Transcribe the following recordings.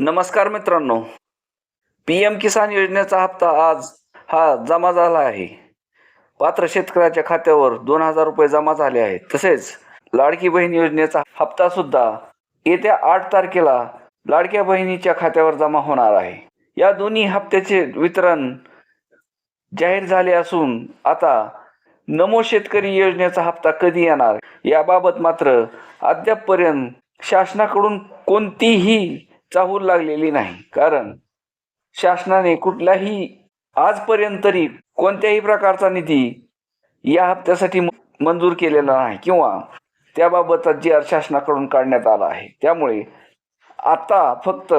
नमस्कार मित्रांनो. P M किसान योजनेचा हप्ता आज हा जमा झाला आहे. पात्र शेतकऱ्याच्या खात्यावर दोन हजार रुपये जमा झाले आहेत. तसेच लाडकी बहीण योजनेचा हप्ता सुद्धा येत्या आठ तारखेला लाडक्या बहिणीच्या खात्यावर जमा होणार आहे. या दोन्ही हप्त्याचे वितरण जाहीर झाले असून आता नमो शेतकरी योजनेचा हप्ता कधी येणार? याबाबत मात्र अद्यापपर्यंत शासनाकडून कोणतीही चाहूल लागलेली नाही. कारण शासनाने कुठलाही आजपर्यंत तरी कोणत्याही प्रकारचा निधी या हप्त्यासाठी म- मंजूर केलेला नाही किंवा त्याबाबतचा जी आर शासनाकडून काढण्यात आला आहे. त्यामुळे आता फक्त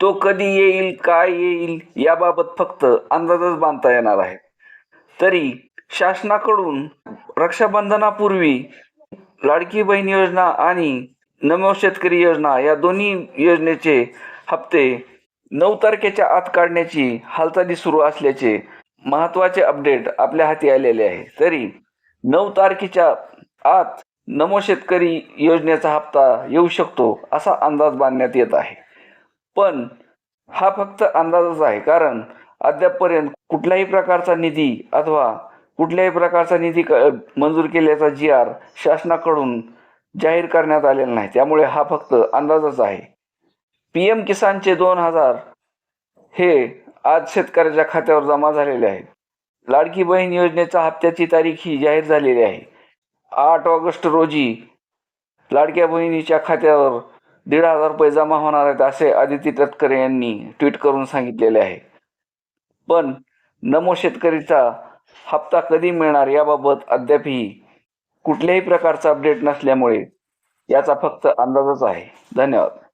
तो कधी येईल काय येईल याबाबत फक्त अंदाजच बांधता येणार आहे. तरी शासनाकडून रक्षाबंधनापूर्वी लाडकी बहीण योजना आणि नमो शेतकरी योजना या दोन्ही योजनेचे हप्ते नऊ तारखेच्या आत काढण्याची हालचाली सुरू असल्याचे महत्त्वाचे अपडेट आपल्या हाती आलेले आहे. तरी नऊ तारखेच्या आत नमो शेतकरी योजनेचा हप्ता येऊ शकतो असा अंदाज बांधण्यात येत आहे. पण हा फक्त अंदाजच आहे कारण अद्यापपर्यंत कुठल्याही प्रकारचा निधी अथवा कुठल्याही प्रकारचा निधी मंजूर केल्याचा जी आर शासनाकडून जाहीर करण्यात आलेला नाही. त्यामुळे हा फक्त अंदाजच आहे. पी एम किसानचे दोन हजार हे आज शेतकऱ्याच्या खात्यावर जमा झालेले आहेत. लाडकी बहीण योजनेचा हप्त्याची तारीख ही जाहीर झालेली आहे. आठ ऑगस्ट रोजी लाडक्या बहिणीच्या खात्यावर दीड हजार रुपये जमा होणार आहेत असे आदिती तटकरे यांनी ट्विट करून सांगितलेले आहे. पण नमो शेतकरीचा हप्ता कधी मिळणार याबाबत अद्यापही कुठल्याही प्रकारचा अपडेट नसल्यामुळे याचा फक्त अंदाजच आहे. धन्यवाद.